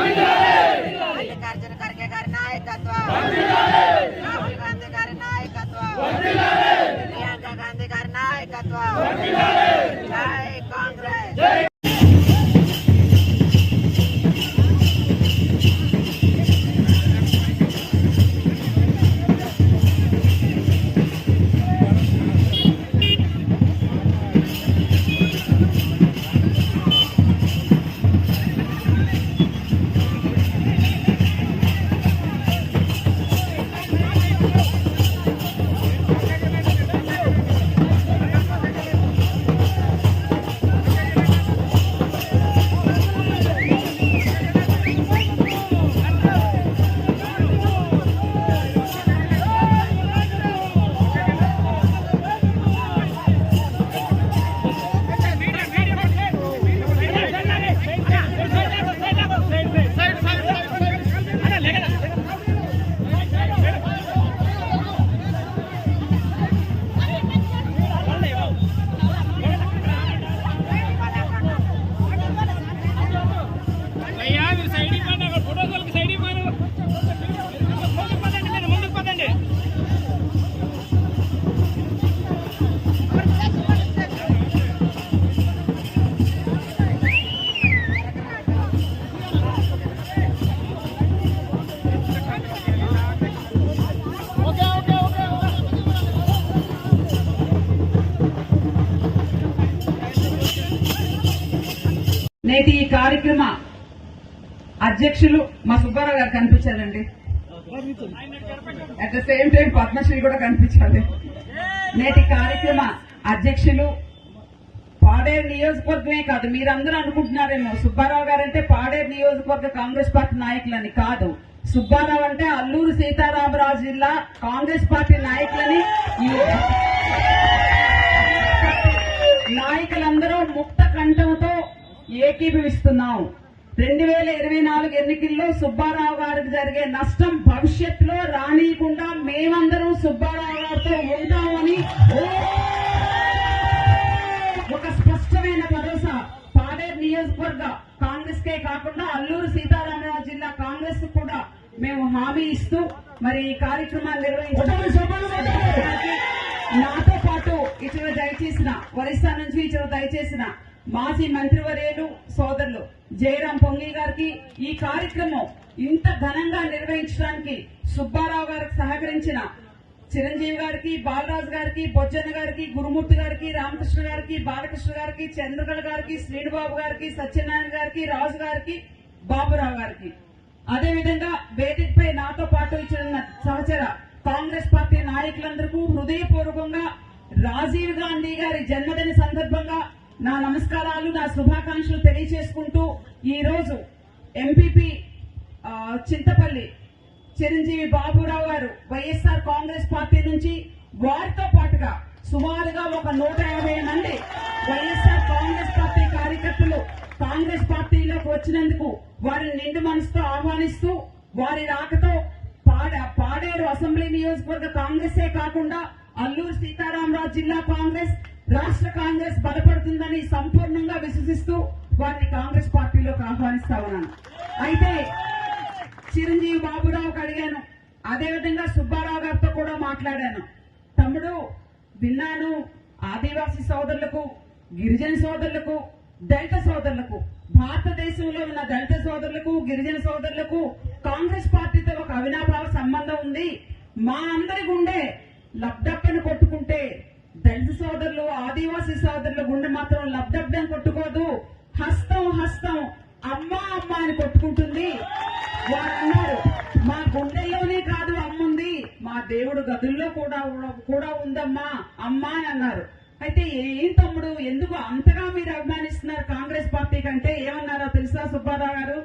మల్లికార్జున ఖర్గే గారి నాయకత్వం రాహుల్ గాంధీ గారి నాయకత్వం ప్రియాంక గాంధీ గారి నాయకత్వం నేటి ఈ కార్యక్రమ అధ్యక్షులు మా సుబ్బారావు గారు కనిపించారండి. At the same time Padmashri కూడా కనిపించాలి. నేటి కార్యక్రమ అధ్యక్షులు పాడేరు నియోజకవర్గమే కాదు మీరందరూ అనుకుంటున్నారేమో సుబ్బారావు గారంటే పాడేరు నియోజకవర్గ కాంగ్రెస్ పార్టీ నాయకులని కాదు. సుబ్బారావు అంటే అల్లూరు సీతారామరాజు జిల్లా కాంగ్రెస్ పార్టీ నాయకులని నాయకులందరూ ముక్త కంఠంతో ఏకీభవిస్తున్నాం రెండు వేల ఇరవై నాలుగు ఎన్నికల్లో సుబ్బారావు గారికి జరిగే నష్టం భవిష్యత్తులో రానియకుండా మేమందరం సుబ్బారావు గారితో ఉంటామని ఒక స్పష్టమైన భరోసా పాడేరు నియోజకవర్గ కాంగ్రెస్ కే కాకుండా అల్లూరు సీతారామరాజు జిల్లా కాంగ్రెస్ కూడా మేము హామీ ఇస్తూ మరి ఈ కార్యక్రమాన్ని నిర్వహించడానికి నాతో పాటు ఇతర దయచేసిన ఒరిస్సా నుంచి ఇతర దయచేసిన మాజీ మంత్రివర్యులు సోదరులు జయరాం పొంగి గారికి ఈ కార్యక్రమం ఇంత ఘనంగా నిర్వహించడానికి సుబ్బారావు గారికి సహకరించిన చిరంజీవి గారికి బాలరాజు గారికి బొజ్జన్న గారికి గురుమూర్తి గారికి రామకృష్ణ గారికి బాలకృష్ణ గారికి చంద్రకళ గారికి శ్రీనుబాబు గారికి సత్యనారాయణ గారికి రాజు గారికి బాబురావు గారికి. అదేవిధంగా వేదికపై నాతో పాటు ఇచ్చిన సహచర కాంగ్రెస్ పార్టీ నాయకులందరికీ హృదయపూర్వకంగా రాజీవ్ గాంధీ గారి జన్మదిన సందర్భంగా నా నమస్కారాలు నా శుభాకాంక్షలు తెలియజేసుకుంటూ ఈరోజు ఎంపీపీ చింతపల్లి చిరంజీవి బాబురావు గారు వైఎస్ఆర్ కాంగ్రెస్ పార్టీ నుంచి వారితో పాటుగా సుమారుగా ఒక నూట యాభై మంది వైఎస్ఆర్ కాంగ్రెస్ పార్టీ కార్యకర్తలు కాంగ్రెస్ పార్టీలోకి వచ్చినందుకు వారిని నిండు మనసుతో ఆహ్వానిస్తూ వారి రాకతో పాడ పాడేరు అసెంబ్లీ నియోజకవర్గ కాంగ్రెసే కాకుండా అల్లూరు సీతారామరాజు జిల్లా కాంగ్రెస్ రాష్ట్ర కాంగ్రెస్ బలపడుతుందని సంపూర్ణంగా విశ్వసిస్తూ వారిని కాంగ్రెస్ పార్టీలోకి ఆహ్వానిస్తా ఉన్నాను అయితే చిరంజీవి బాబురావుకి అడిగాను. అదేవిధంగా సుబ్బారావు గారితో కూడా మాట్లాడాను. తమ్ముడు విన్నాను. ఆదివాసీ సోదరులకు గిరిజన సోదరులకు దళిత సోదరులకు భారతదేశంలో ఉన్న దళిత సోదరులకు గిరిజన సోదరులకు కాంగ్రెస్ పార్టీతో ఒక అవినాభావ సంబంధం ఉంది. మా అందరి గుండె లబ్డప్పని కొట్టుకుంటే దళిత సోదరులు ఆదివాసీ సోదరుల గుండె మాత్రం లబ్ధబ్దం కొట్టుకోదు. హస్తం హస్తం అమ్మా అమ్మ అని కొట్టుకుంటుంది. వారు అన్నారు మా గుండెల్లోనే కాదు అమ్మ ఉంది. మా దేవుడు గదుల్లో కూడా కూడా ఉందమ్మా అమ్మ అని అన్నారు. అయితే ఏం తమ్ముడు ఎందుకు అంతగా మీరు అభిమానిస్తున్నారు కాంగ్రెస్ పార్టీ కంటే? ఏమన్నారో తెలుసా సుబ్బారావు గారు?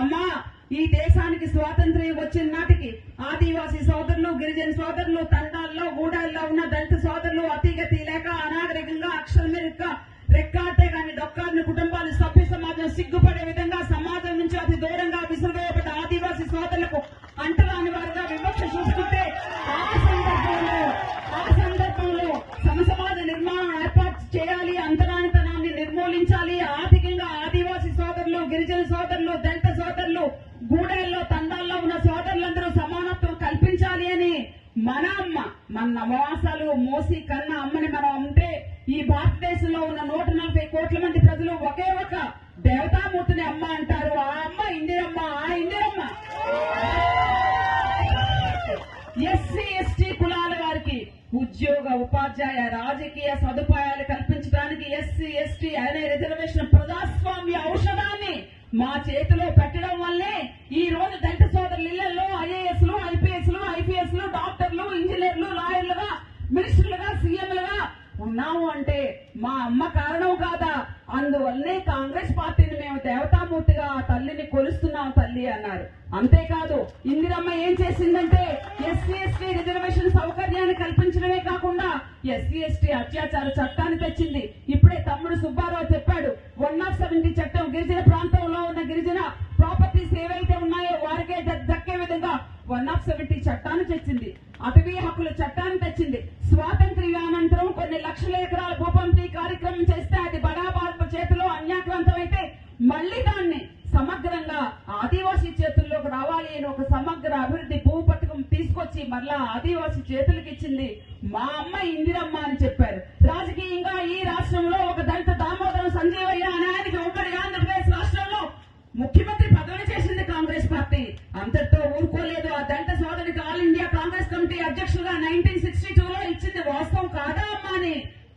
అమ్మా ఈ దేశానికి స్వాతంత్ర్యం వచ్చిన నాటికి ఆదివాసీ సోదరులు గిరిజన సోదరులు తండాల్లో గూడాల్లో ఉన్న దళిత సోదరులు అతిగతి లేక అనాగరికంగా అక్షరం రెక్కాటే కానీ డొక్కాడిన కుటుంబాలు సభ్య సమాజం సిగ్గుపడే కల్పించాలి మోసి కన్న అమ్మని మనం ఉంటే ఈ భారతదేశంలో ఉన్న నూట నలభై కోట్ల మంది ప్రజలు ఒకే ఒక దేవతామూర్తిని అమ్మ అంటారు. ఆ అమ్మ ఇందిరమ్మ ఆ ఇందిరమ్మ. ఎస్సీ ఎస్టీ కులాల వారికి ఉద్యోగ ఉపాధ్యాయ రాజకీయ సదుపాయాలు కల్పించడానికి ఎస్సీ ఎస్టీ అనే రిజర్వేషన్ ప్రజాస్వామ్య ఔషధాన్ని మా చేతిలో పెట్టడం వల్లే ఈ రోజు దళిత మా అమ్మ కారణం కాదా? అందువల్లనే కాంగ్రెస్ పార్టీని మేము దేవతామూర్తిగా ఆ తల్లిని కొలుస్తున్నాం తల్లి అన్నారు. అంతేకాదు ఇందిరమ్మ ఏం చేసిందంటే ఎస్సీ ఎస్టీ రిజర్వేషన్ సౌకర్యాన్ని కల్పించడమే కాకుండా ఎస్సీ ఎస్టీ అత్యాచార చట్టాన్ని తెచ్చింది. ఇప్పుడే తమ్ముడు సుబ్బారావు చెప్పాడు వన్ ఆఫ్ సెవెంటీ చట్టం గిరిజన ప్రాంతంలో ఉన్న గిరిజన ప్రాపర్టీస్ ఏవైతే ఉన్నాయో వారికే దక్కే విధంగా వన్ ఆఫ్ సెవెంటీ చట్టాన్ని తెచ్చింది. అటవీ హక్కుల చట్టాన్ని తెచ్చింది. స్వాతంత్ర్యానంతరం కొన్ని లక్షల ఎకరాల భూపం కార్యక్రమం చేస్తే అది బడాబాబు చేతిలో అన్యాక్రాంతం అయితే మళ్ళీ దాన్ని సమగ్రంగా ఆదివాసీ చేతుల్లోకి రావాలి అని ఒక సమగ్ర అభివృద్ధి భూ పథకం తీసుకొచ్చి మరలా ఆదివాసీ చేతులకు ఇచ్చింది మా అమ్మ ఇందిరమ్మ అని చెప్పారు.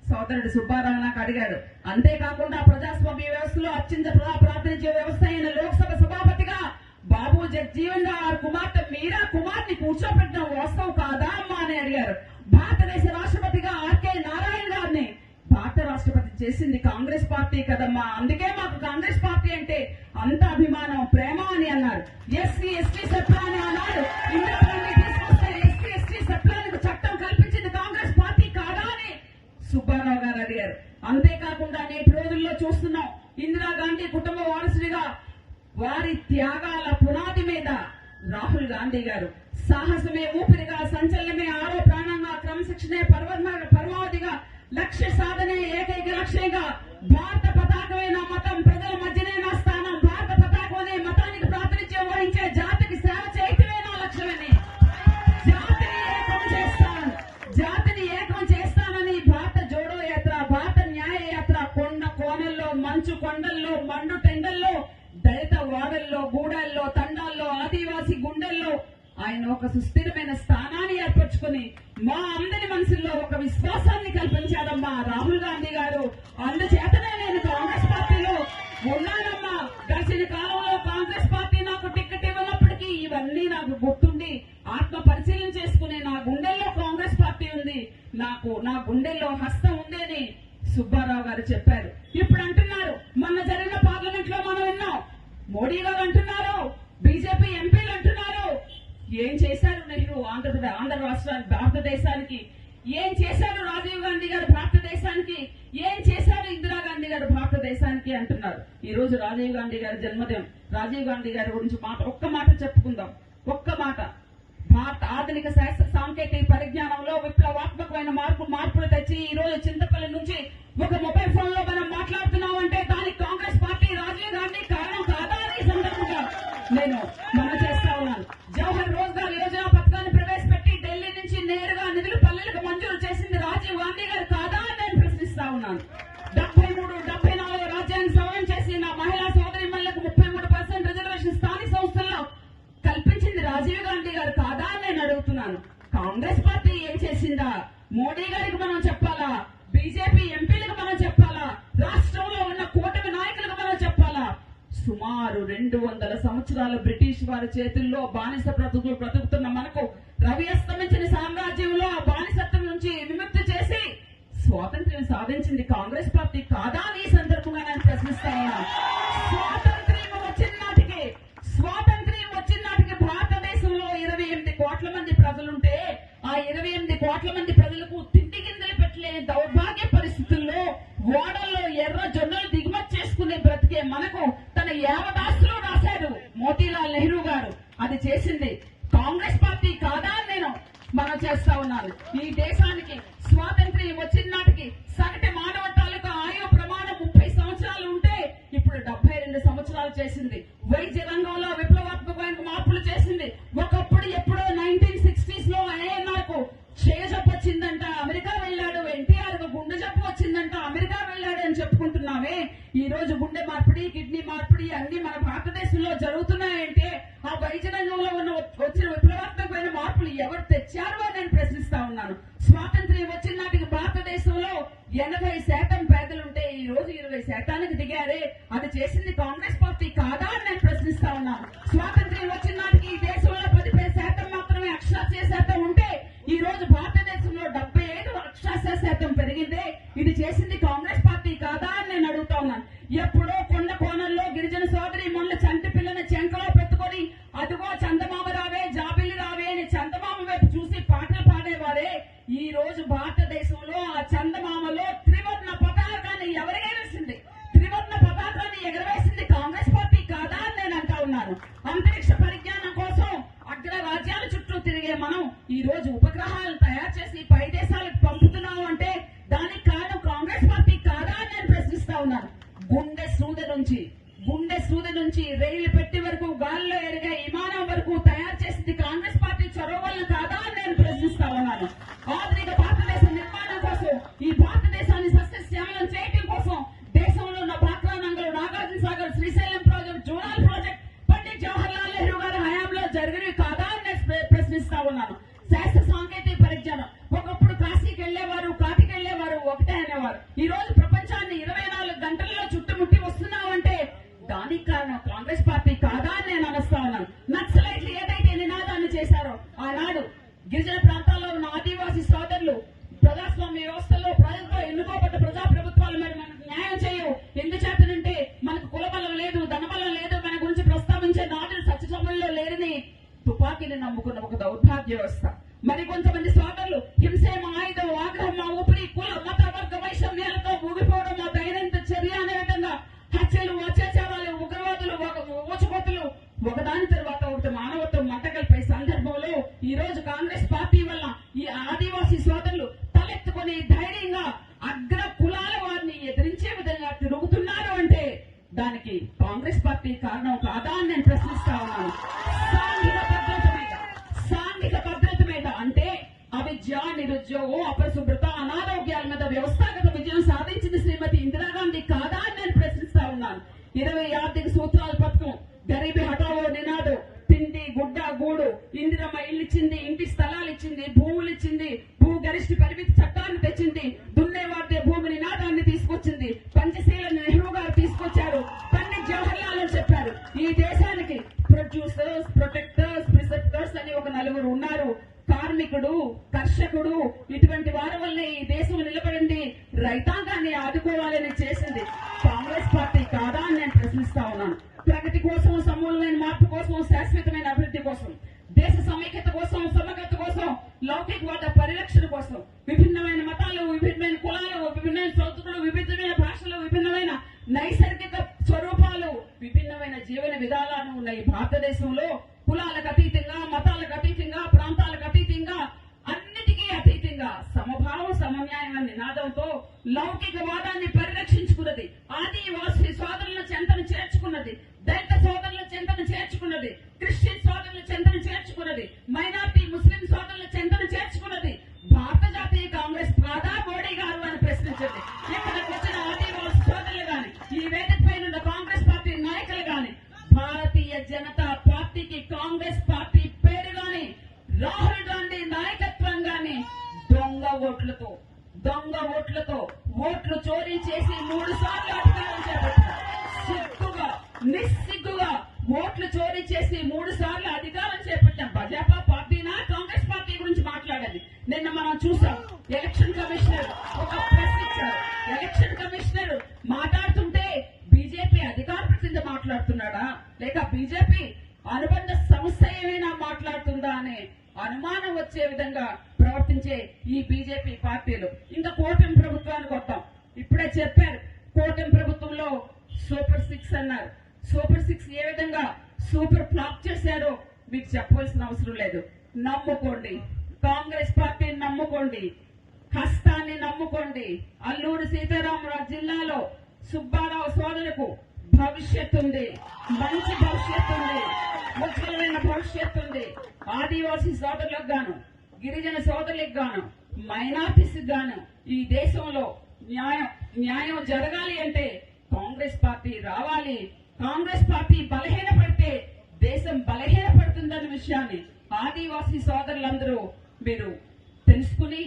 సోదరుడు సుబ్బారావు నాకు అడిగాడు. అంతేకాకుండా ప్రజాస్వామ్య వ్యవస్థలో అత్యంత ప్రజా ప్రాతినిధ్య వ్యవస్థ అయిన లోక్సభ సభాపతిగా బాబు జగ్జీవన్ రావు కుమార్తె మీరా కుమార్ని కూర్చోబెట్టడం వాస్తవం కాదా అమ్మా అని అడిగారు. భారతదేశ రాష్ట్రపతిగా ఆర్కే నారాయణ గారిని భారత రాష్ట్రపతి చేసింది కాంగ్రెస్ పార్టీ కదమ్మా. అందుకే మాకు కాంగ్రెస్ పార్టీ అంటే అంత అభిమానం ప్రేమ అని అన్నారు. ఎస్సీ ఎస్టీ సప్లాని అన్నారు. సుబ్బారావు గారు అడిగారు. అంతేకాకుండా నేటి రోజుల్లో చూస్తున్నాం ఇందిరాగాంధీ కుటుంబ వారసుడిగా వారి త్యాగాల పునాది మీద రాహుల్ గాంధీ గారు. సాహసమే ఊపిరిగా సంచలనమే ఆరో ప్రాణంగా క్రమశిక్షణే పర్వమ పరమావధిగా లక్ష్య సాధనే ఏకైక లక్ష్యంగా భారత పతాకమైన మతం ఒక సుస్థిరమైన స్థానాన్ని ఏర్పరచుకుని మా అందరి మనసుల్లో ఒక విశ్వాసాన్ని కల్పించాడమ్మా రాహుల్ గాంధీ గారు అందుచేతనే నేను కాంగ్రెస్ పార్టీలో ఉన్నానమ్మా. గడిచిన కాలంలో కాంగ్రెస్ పార్టీ నాకు టికెట్ ఇవ్వనప్పటికీ ఇవన్నీ నాకు గుర్తుండి ఆత్మ పరిశీలన చేసుకునే నా గుండెల్లో కాంగ్రెస్ పార్టీ ఉంది. నాకు నా గుండెల్లో హస్తం ఉంది అని సుబ్బారావు గారు చెప్పారు. ఇప్పుడు అంటున్నారు మొన్న జరిగిన పార్లమెంట్లో మనం విన్నాం. మోడీ గారు అంటున్నారు బీజేపీ ఎంపీలు అంటున్నారు. ఏం చేశారు మీరు ఆంధ్రప్రదేశ్ ఆంధ్ర రాష్ట్రానికి భారతదేశానికి? ఏం చేశారు రాజీవ్ గాంధీ గారు భారతదేశానికి? ఏం చేశారు ఇందిరాగాంధీ గారు భారతదేశానికి అంటున్నారు. ఈ రోజు రాజీవ్ గాంధీ గారి జన్మదినం. రాజీవ్ గాంధీ గారి గురించి మాట ఒక్క మాట చెప్పుకుందాం. ఒక్క మాట. భారత ఆధునిక శాస్త్ర సాంకేతిక పరిజ్ఞానంలో విప్లవాత్మకమైన మార్పు మార్పులు తెచ్చి ఈ రోజు చింతపల్లి నుంచి ఒక మొబైల్ ఫోన్లో మనం మాట్లాడుతున్నాం అంటే దానికి కాంగ్రెస్ పార్టీ రాజీవ్ గాంధీ కారణం కాదా అని ఈ సందర్భంగా నేను చేతుల్లో బానిస ప్రతులు బ్రతుకుతున్న మనకు రవి అస్తమించిన సామ్రాజ్యంలో ఆ బానిసత్వం నుంచి విముక్తి చేసి స్వాతంత్ర్యం సాధించింది కాంగ్రెస్ పార్టీ కాదా అని చేసింది. కాంగ్రెస్ పార్టీ కాదా నేను మనం చేస్తా ఉన్నాను. కాంగ్రెస్ పార్టీ కాదా అని నేను అడుగుతా ఉన్నాను ఎప్పుడో కొండ కోణంలో గిరిజన సోదరి మొన్న చంటి పిల్లని చెంకలో పెట్టుకొని అదిగో చందమామ రావే జాబిల్లి రావే అని చందమామ వైపు చూసి పాటలు పాడేవారే. ఈ రోజు భారతదేశంలో ఆ చందమామలో త్రివర్ణ పతాకాన్ని ఎవరు ఎగరేసింది త్రివర్ణ పతాకాన్ని ఎగరవేసింది కాంగ్రెస్ పార్టీ కాదా అని నేను అంటా ఉన్నాను. అంతరిక్ష పరిజ్ఞానం కోసం అగ్ర రాజ్యాల చుట్టూ తిరిగే మనం ఈ రోజు ఉపగ్రహాలను తయారు చేసి పెట్టి వరకు గాల్లో ఎరిగే విమానం వరకు తయారు చేసింది కాంగ్రెస్ పార్టీ చొరవ వల్ల కాదా అని నేను ప్రశ్నిస్తా ఉన్నాను. నమ్ముకున్న ఒక దౌర్భాగ్య వ్యవస్థ మరి కొంతమంది అవిద్య నిరుద్యోగం అపరిశుభ్రత అనారోగ్యాల మీద వ్యవస్థాగత విజయం సాధించింది శ్రీమతి ఇందిరాగాంధీ కాదా అని నేను ప్రశ్నిస్తా ఉన్నాను. ఇరవై ఆర్థిక సూత్రాల పథకం గరీబీ హఠావో నినాదు తిండి గుడ్డ గూడు ఇందిరమ్మ ఇల్లు ఇచ్చింది ఇంటి స్థలాలు ఇచ్చింది భూములు ఇచ్చింది భూ గరిష్ట పరిమితి చట్టాన్ని తెచ్చింది దున్నేవాడే భూమి నినాదాన్ని తీసుకొచ్చింది పంచశీల నెహ్రూ గారు తీసుకొచ్చారు పండిట్ జవహర్ లాల్ అని చెప్పారు. ఈ దేశానికి ప్రొడ్యూసర్స్ ప్రొటెక్టర్స్ ప్రిసెప్టర్స్ అని ఒక నలుగురు ఉన్నారు. కార్మికుడు కర్షకుడు ఇటువంటి వారి వల్లే ఈ దేశం నిలబడింది రైతాంగాన్ని ఆదుకోవాలని చేసింది కాంగ్రెస్ పార్టీ కాదా అని నేను ప్రశ్నిస్తా ఉన్నాను. ప్రగతి కోసం సమూలమైన మార్పు కోసం శాశ్వతమైన అభివృద్ధి కోసం దేశ సమైక్యత కోసం సమగ్రత కోసం లౌకికవాద పరిరక్షణ కోసం విభిన్నమైన మతాలు విభిన్నమైన కులాలు విభిన్నమైన సంస్కృతులు విభిన్నమైన భాషలు విభిన్నమైన నైసర్గిక స్వరూపాలు విభిన్నమైన జీవన విధానాలు ఉన్న ఈ భారతదేశంలో కులాలకు అతీతంగా మతాలకు అతీతంగా ప్రాంతాలకు అతీతంగా అన్నిటికీ అతీతంగా సమభావం నాదంతో లౌకిక వాదాన్ని లౌకికవాదాన్ని పరిరక్షించుకున్నది ఆదివాసీ సోదరుల చెంతను చేర్చుకున్నది దళిత సోదరుల చెంతను చేర్చుకున్నది క్రిస్టియన్ సోదరుల చెంతను చేర్చుకున్నది మైనార్టీ ముస్లిం అనుబంధ సంస్థ ఏమైనా మాట్లాడుతుందా అనే అనుమానం వచ్చే విధంగా ప్రవర్తించే ఈ బీజేపీ పార్టీలు. ఇంకా కూటమి ప్రభుత్వానికి వద్దాం. ఇప్పుడే చెప్పారు కూటమి ప్రభుత్వంలో సూపర్ సిక్స్ అన్నారు. సూపర్ సిక్స్ ఏ విధంగా సూపర్ ఫ్లాప్ చేశారో మీకు చెప్పవలసిన అవసరం లేదు. నమ్ముకోండి. కాంగ్రెస్ పార్టీని నమ్ముకోండి. హస్తాన్ని నమ్ముకోండి. అల్లూరు సీతారామరాజు జిల్లాలో సుబ్బారావు సోదరుకు భవిష్యత్తు ఉంది మంచి భవిష్యత్తు ఉంది ఉజ్వలమైన భవిష్యత్తు ఉంది ఆదివాసీ సోదరులకు గాను గిరిజన సోదరులకు గాను మైనార్టీస్ గాను ఈ దేశంలో న్యాయం న్యాయం జరగాలి అంటే కాంగ్రెస్ పార్టీ రావాలి. కాంగ్రెస్ పార్టీ బలహీనపడితే దేశం బలహీనపడుతుందన్న విషయాన్ని ఆదివాసీ సోదరులందరూ మీరు తెలుసుకుని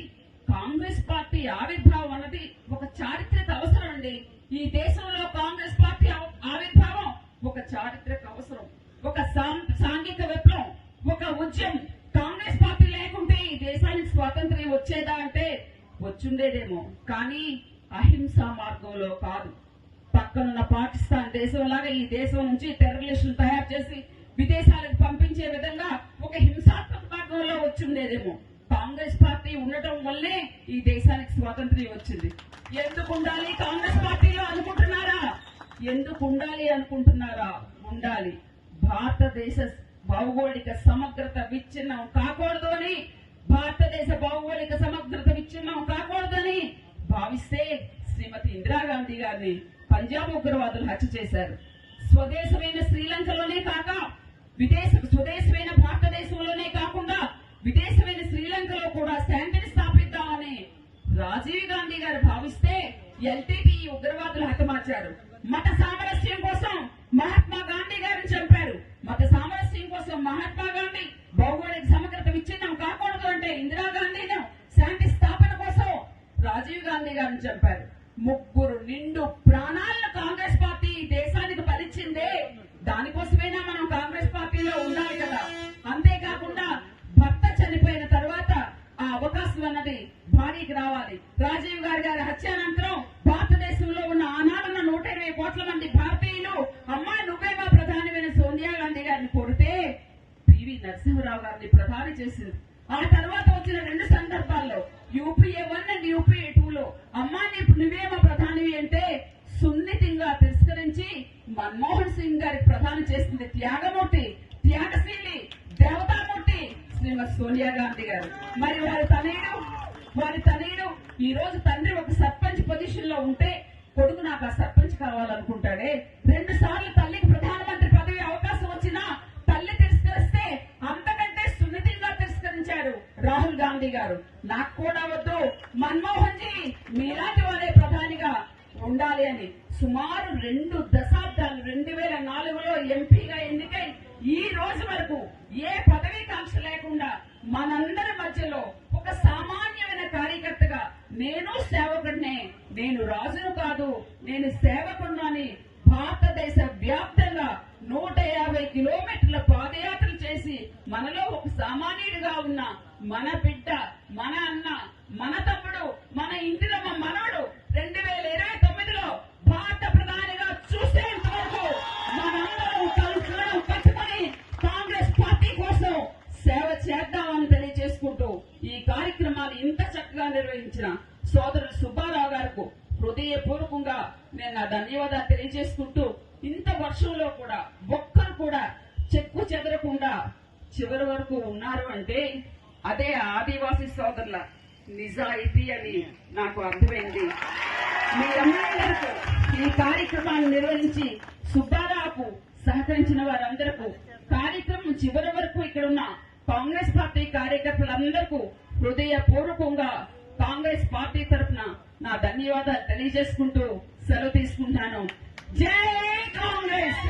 కాంగ్రెస్ పార్టీ ఆవిర్భావం అన్నది ఒక చారిత్రక అవసరం అండి. ఈ దేశంలో కాంగ్రెస్ పార్టీ ఆవిర్భావం ఒక చారిత్రక అవసరం ఒక సాం- సాంఘిక విప్లవం ఒక ఉద్యమం. కాంగ్రెస్ పార్టీ లేకుంటే ఈ దేశానికి స్వాతంత్ర్యం వచ్చేదా అంటే వచ్చుండేదేమో. కానీ అహింసా మార్గంలో కాదు. పక్కనున్న పాకిస్తాన్ దేశం లాగా ఈ దేశం నుంచి టెర్రరిస్టులు తయారు చేసి విదేశాలకు పంపించే విధంగా ఒక హింసాత్మక మార్గంలో వచ్చిండేదేమో. ఉండటం వల్లే ఈ దేశానికి స్వాతంత్ర్యం వచ్చింది. ఎందుకు ఉండాలి? కాంగ్రెస్ పార్టీలో అనుకుంటున్నారా? ఎందుకు ఉండాలి అనుకుంటున్నారా? ఉండాలి. భారతదేశ భౌగోళిక సమగ్రత విచ్ఛిన్నం కాకూడదు అని భారతదేశ భౌగోళిక సమగ్రత విచ్ఛిన్నం కాకూడదని భావిస్తే శ్రీమతి ఇందిరాగాంధీ గారిని పంజాబ్ ఉగ్రవాదులు హత్య చేశారు. స్వదేశమైన శ్రీలంకలోనే కాక విదేశ స్వదేశమైన భారతదేశంలోనే కాకుండా విదేశమైన శ్రీలంకలో కూడా శాంతిని స్థాపిద్దామని రాజీవ్ గాంధీ గారు భావిస్తే ఎల్టీటీ ఉగ్రవాదులు హతమార్చారు. మత సామరస్యం కోసం మహాత్మా గాంధీ గారిని చంపారు. మత సామరస్యం కోసం మహాత్మా గాంధీ భౌగోళిక సమగ్రత విచ్ఛిన్నం కాకూడదు అంటే ఇందిరాగాంధీను శాంతి స్థాపన కోసం రాజీవ్ గాంధీ గారిని చంపారు. ముగ్గురు నిండు ప్రాణాలను కాంగ్రెస్ పార్టీ దేశానికి బలిచ్చిందే దానికోసం అవకాశం అన్నది భారీకి రావాలి. రాజీవ్ గారి గారి హత్యానంతరం భారతదేశంలో ఉన్న ఆనాడున్న నూట ఇరవై కోట్ల మంది భారతీయులు అమ్మా నువ్వే మా ప్రధానమైన సోనియా గాంధీ గారిని కొడితే పివి నరసింహరావు గారిని ప్రధాని చేసింది. ఆ తర్వాత వచ్చిన రెండు సందర్భాల్లో UPA one and UPA two లో అమ్మా నీ- నువ్వే మా ప్రధానివి అంటే సున్నితంగా తిరస్కరించి మన్మోహన్ సింగ్ గారికి ప్రధాని చేసింది త్యాగమూర్తి. సోనియా గాంధీ గారు. మరి వారి తనయుడు వారి తనయుడు ఈ రోజు తండ్రి ఒక సర్పంచ్ పొజిషన్లో ఉంటే కొడుకు నాకు ఆ సర్పంచ్ కావాలనుకుంటాడే. రెండు సార్లు తల్లికి ప్రధానమంత్రి పదవి అవకాశం వచ్చినా తల్లి తిరస్కరిస్తే అంతకంటే సున్నితంగా తిరస్కరించారు రాహుల్ గాంధీ గారు. నాకు కూడా వద్దు. మన్మోహన్ జీ మీలాంటి వారే ప్రధానిగా ఉండాలి అని సుమారు రెండు దశాబ్దాలు రెండు వేల నాలుగులో ఎంపీగా ఎన్నికై ఈ రోజు వరకు ఏ నేను సేవకుడిని ఇంత నిర్వహించిన సోదరుడు సుబ్బారావు గారికి హృదయపూర్వకంగా నేను నా ధన్యవాదాలు తెలియజేసుకుంటూ ఇంత వర్షంలో కూడా ఒక్కరు కూడా చెక్కు చెదరకుండా చివరి వరకు ఉన్నారు అంటే అదే ఆదివాసీ సోదరుల నిజాయితీ అని నాకు అర్థమైంది. మీరందరికీ ఈ కార్యక్రమాన్ని నిర్వహించి సుబ్బారావుకు సహకరించిన వారందరకు కార్యక్రమం చివరి వరకు ఇక్కడ ఉన్న కాంగ్రెస్ పార్టీ కార్యకర్తలందరికీ హృదయపూర్వకంగా కాంగ్రెస్ పార్టీ తరఫున నా ధన్యవాదాలు తెలియజేసుకుంటూ సెలవు తీసుకుంటాను. జై కాంగ్రెస్!